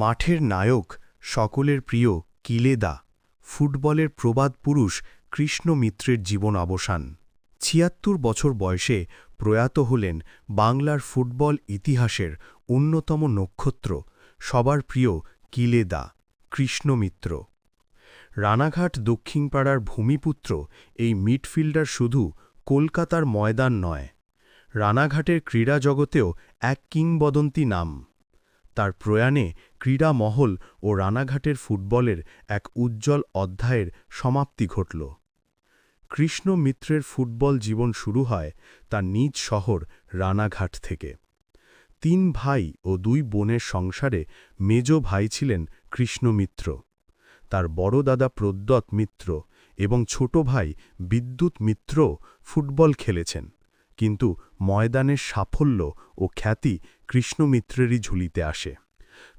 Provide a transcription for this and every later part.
মাঠের নায়ক সকলের প্রিয় কিলেদা, ফুটবলের প্রবাদ পুরুষ কৃষ্ণ মিত্রের জীবন অবসান। ছিয়াত্তর বছর বয়সে প্রয়াত হলেন বাংলার ফুটবল ইতিহাসের অন্যতম নক্ষত্র, সবার প্রিয় কিলেদা, কৃষ্ণ মিত্র। রানাঘাট দক্ষিণপাড়ার ভূমিপুত্র, এই মিডফিল্ডার শুধু কলকাতার ময়দান নয়, রানাঘাটের ক্রীড়া জগতেও এক কিংবদন্তি নাম। তার প্রয়াণে ক্রীড়া মহল ও রানাঘাটের ফুটবলের এক উজ্জ্বল অধ্যায়ের সমাপ্তি ঘটল। কৃষ্ণ মিত্রের ফুটবল জীবন শুরু হয় তার নিজ শহর রানাঘাট থেকে। তিন ভাই ও দুই বোনের সংসারে মেজ ভাই ছিলেন কৃষ্ণ মিত্র। তার বড় দাদা প্রদ্যৎ মিত্র এবং ছোট ভাই বিদ্যুৎ মিত্র ফুটবল খেলেছেন। কিন্তু ময়দানের সাফল্য ও খ্যাতি কৃষ্ণ মিত্রেরই ঝুলিতে আসে।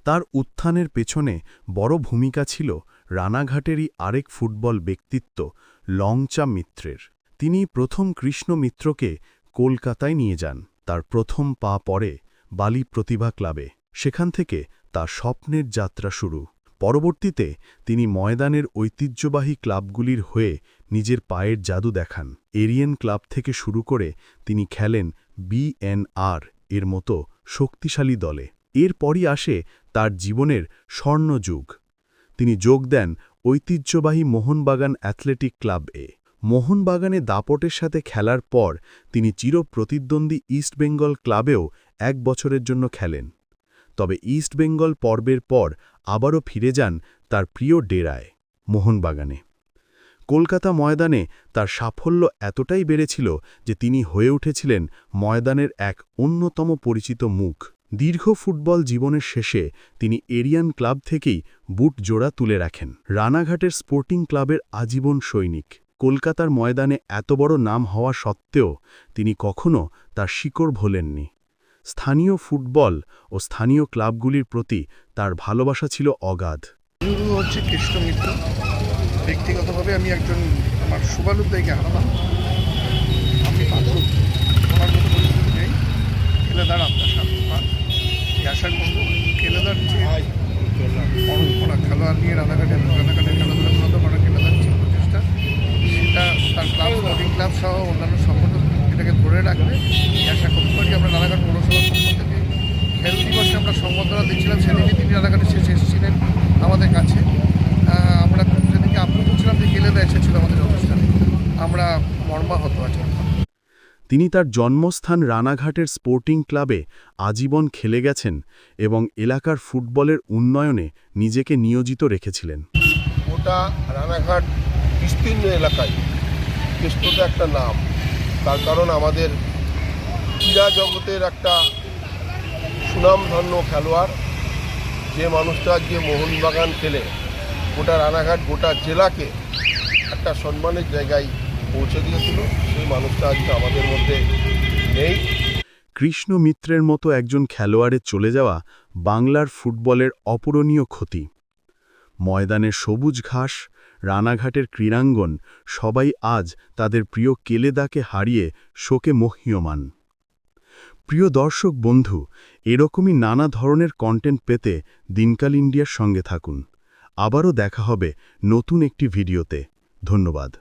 তার উত্থানের পেছনে বড় ভূমিকা ছিল রানাঘাটেরই আরেক ফুটবল ব্যক্তিত্ব লংচা মিত্রের। তিনি প্রথম কৃষ্ণ মিত্রকে কলকাতায় নিয়ে যান। তার প্রথম পা পড়ে বালি প্রতিভা ক্লাবে। সেখান থেকে তার স্বপ্নের যাত্রা শুরু। পরবর্তীতে তিনি ময়দানের ঐতিহ্যবাহী ক্লাবগুলির হয়ে নিজের পায়ের জাদু দেখান। এরিয়েন ক্লাব থেকে শুরু করে তিনি খেলেন বিএনআর এর মতো শক্তিশালী দলে। এরপরই আসে তার জীবনের স্বর্ণযুগ। তিনি যোগ দেন ঐতিহ্যবাহী মোহনবাগান অ্যাথলেটিক ক্লাব এ। মোহনবাগানে দাপটের সাথে খেলার পর তিনি চিরপ্রতিদ্বন্দ্বী ইস্টবেঙ্গল ক্লাবেও এক বছরের জন্য খেলেন। তবে ইস্টবেঙ্গল পর্বের পর আবারও ফিরে যান তার প্রিয় ডেরায়, মোহনবাগানে। কলকাতা ময়দানে তার সাফল্য এতটাই বেড়েছিল যে তিনি হয়ে উঠেছিলেন ময়দানের এক অন্যতম পরিচিত মুখ। দীর্ঘ ফুটবল জীবনের শেষে তিনি এরিয়ান ক্লাব থেকেই বুট জোড়া তুলে রাখেন। রানাঘাটের স্পোর্টিং ক্লাবের আজীবন সৈনিক। কলকাতার ময়দানে এত বড় নাম হওয়া সত্ত্বেও তিনি কখনও তার শিকড় ভোলেননি। স্থানীয় ফুটবল ও স্থানীয় ক্লাবগুলির প্রতি তার ভালোবাসা ছিল অগাধ। হচ্ছে কৃষ্ণ মিত্র। ব্যক্তিগতভাবে আমি একজন আমার শুভানুদ্দায়ীকে হারালাম। আমি পাথর আমার মতো পরিস্থিতি নেই। কেলেদার আপনার সাথে পান আশা করব কেলেদার যে পরম্পরা খেলোয়াড় নিয়ে রানাঘাটের রানাঘাটের খেলাধুলা উন্নত করার কেলেদার যে প্রচেষ্টা সেটা তার ক্লাব স্পোর্টিং ক্লাব সহ অন্যান্য সংগঠন এটাকে ধরে রাখবে এই আশা করতে পারি আমরা রানাঘাট পৌরসভার পক্ষ থেকে খেল দিবসে দেখছিলাম সেদিকে তিনি রানাঘাটে শেষে এসেছিলেন আমাদের কাছে। আমরা সেদিকে আপ্লুত ছিলাম যে গেলেদা এসেছিল আমাদের অনুষ্ঠানে আমরা মর্মাহত আছি। তিনি তার জন্মস্থান রানাঘাটের স্পোর্টিং ক্লাবে আজীবন খেলে গেছেন এবং এলাকার ফুটবলের উন্নয়নে নিজেকে নিয়োজিত রেখেছিলেন। গোটা রানাঘাট বিস্তীর্ণ এলাকায় কেষ্টটা একটা নাম। তার কারণ আমাদের ক্রীড়া জগতের একটা সুনামধন্য খেলোয়াড়, যে মানুষটা যে মোহনবাগান খেলে, গোটা রানাঘাট, গোটা জেলাকে একটা সম্মানের জায়গায় পৌঁছে দিয়েছিল, সেই মানুষটা আজকে আমাদের মধ্যে নেই। কৃষ্ণ মিত্রের মতো একজন খেলোয়াড়ের চলে যাওয়া বাংলার ফুটবলের অপূরণীয় ক্ষতি। ময়দানের সবুজ ঘাস, রানাঘাটের ক্রীড়াঙ্গন, সবাই আজ তাদের প্রিয় কেলেদাকে হারিয়ে শোকে মহীয়মান। প্রিয় দর্শক বন্ধু, এরকমই নানা ধরনের কন্টেন্ট পেতে দিনকাল ইন্ডিয়ার সঙ্গে থাকুন। আবারও দেখা হবে নতুন একটি ভিডিওতে। ধন্যবাদ।